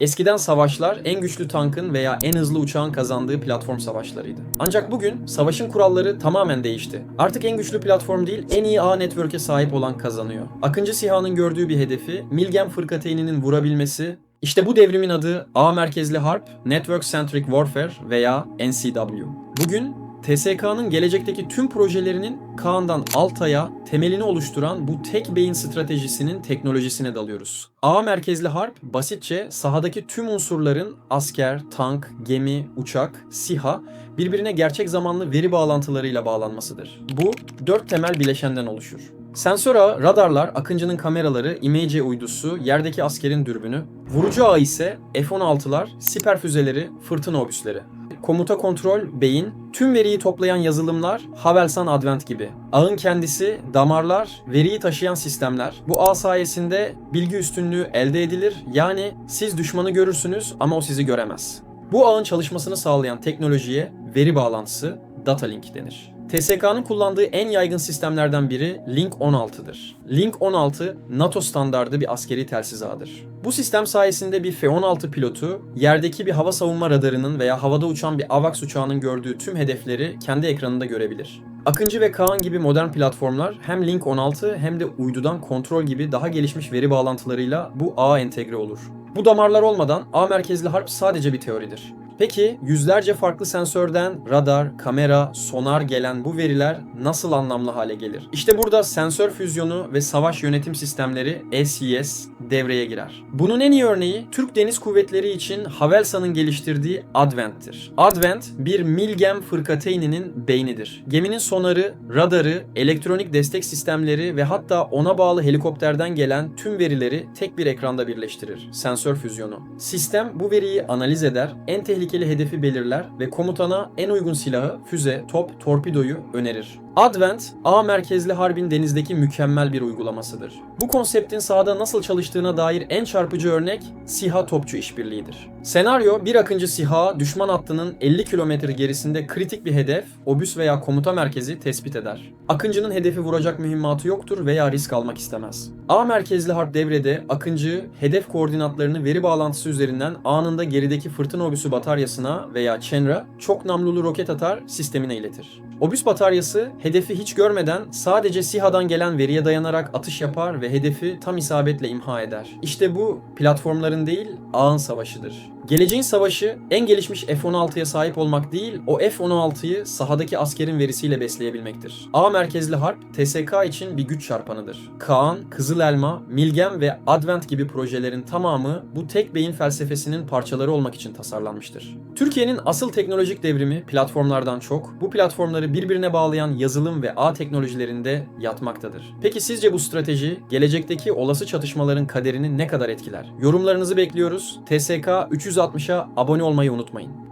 Eskiden savaşlar en güçlü tankın veya en hızlı uçağın kazandığı platform savaşlarıydı. Ancak bugün savaşın kuralları tamamen değişti. Artık en güçlü platform değil, en iyi ağ network'e sahip olan kazanıyor. Akıncı Siha'nın gördüğü bir hedefi Milgem fırkateyninin vurabilmesi işte bu devrimin adı Ağ Merkezli Harp, Network Centric Warfare veya NCW. Bugün TSK'nın gelecekteki tüm projelerinin Kaan'dan Altay'a temelini oluşturan bu tek beyin stratejisinin teknolojisine dalıyoruz. Ağ merkezli harp basitçe sahadaki tüm unsurların asker, tank, gemi, uçak, SİHA birbirine gerçek zamanlı veri bağlantılarıyla bağlanmasıdır. Bu dört temel bileşenden oluşur. Sensör ağı, radarlar, Akıncı'nın kameraları, imece uydusu, yerdeki askerin dürbünü. Vurucu ağı ise F-16'lar, siper füzeleri, fırtına obüsleri. Komuta kontrol, beyin, tüm veriyi toplayan yazılımlar, Havelsan Advent gibi. Ağın kendisi, damarlar, veriyi taşıyan sistemler. Bu ağ sayesinde bilgi üstünlüğü elde edilir. Yani siz düşmanı görürsünüz ama o sizi göremez. Bu ağın çalışmasını sağlayan teknolojiye veri bağlantısı, data link denir. TSK'nın kullandığı en yaygın sistemlerden biri Link 16'dır. Link 16 NATO standardı bir askeri telsiz ağıdır. Bu sistem sayesinde bir F-16 pilotu yerdeki bir hava savunma radarının veya havada uçan bir AVAX uçağının gördüğü tüm hedefleri kendi ekranında görebilir. Akıncı ve Kaan gibi modern platformlar hem Link 16 hem de uydudan kontrol gibi daha gelişmiş veri bağlantılarıyla bu ağa entegre olur. Bu damarlar olmadan ağ merkezli harp sadece bir teoridir. Peki yüzlerce farklı sensörden radar, kamera, sonar gelen bu veriler nasıl anlamlı hale gelir? İşte burada sensör füzyonu ve savaş yönetim sistemleri SES devreye girer. Bunun en iyi örneği Türk Deniz Kuvvetleri için Havelsan'ın geliştirdiği Advent'tir. Advent bir Milgem fırkateyninin beynidir. Geminin sonarı, radarı, elektronik destek sistemleri ve hatta ona bağlı helikopterden gelen tüm verileri tek bir ekranda birleştirir. Sensör füzyonu. Sistem bu veriyi analiz eder, en tehlikeli hedefi belirler ve komutana en uygun silahı, füze, top, torpidoyu önerir. Advent, A merkezli harbin denizdeki mükemmel bir uygulamasıdır. Bu konseptin sahada nasıl çalıştığına dair en çarpıcı örnek SİHA topçu işbirliğidir. Senaryo bir akıncı SİHA düşman hattının 50 kilometre gerisinde kritik bir hedef, obüs veya komuta merkezi tespit eder. Akıncının hedefi vuracak mühimmatı yoktur veya risk almak istemez. A merkezli harp devrede Akıncı hedef koordinatlarını veri bağlantısı üzerinden anında gerideki fırtına obüsü bataryasına veya Chenra çok namlulu roket atar sistemine iletir. Obüs bataryası hedefi hiç görmeden sadece SİHA'dan gelen veriye dayanarak atış yapar ve hedefi tam isabetle imha eder. İşte bu platformların değil ağın savaşıdır. Geleceğin savaşı en gelişmiş F-16'ya sahip olmak değil, o F-16'yı sahadaki askerin verisiyle besleyebilmektir. A merkezli harp TSK için bir güç çarpanıdır. Kaan, Kızıl Elma, Milgem ve Advent gibi projelerin tamamı bu tek beyin felsefesinin parçaları olmak için tasarlanmıştır. Türkiye'nin asıl teknolojik devrimi platformlardan çok, bu platformları birbirine bağlayan yazılım ve ağ teknolojilerinde yatmaktadır. Peki sizce bu strateji gelecekteki olası çatışmaların kaderini ne kadar etkiler? Yorumlarınızı bekliyoruz. TSK 360'a abone olmayı unutmayın.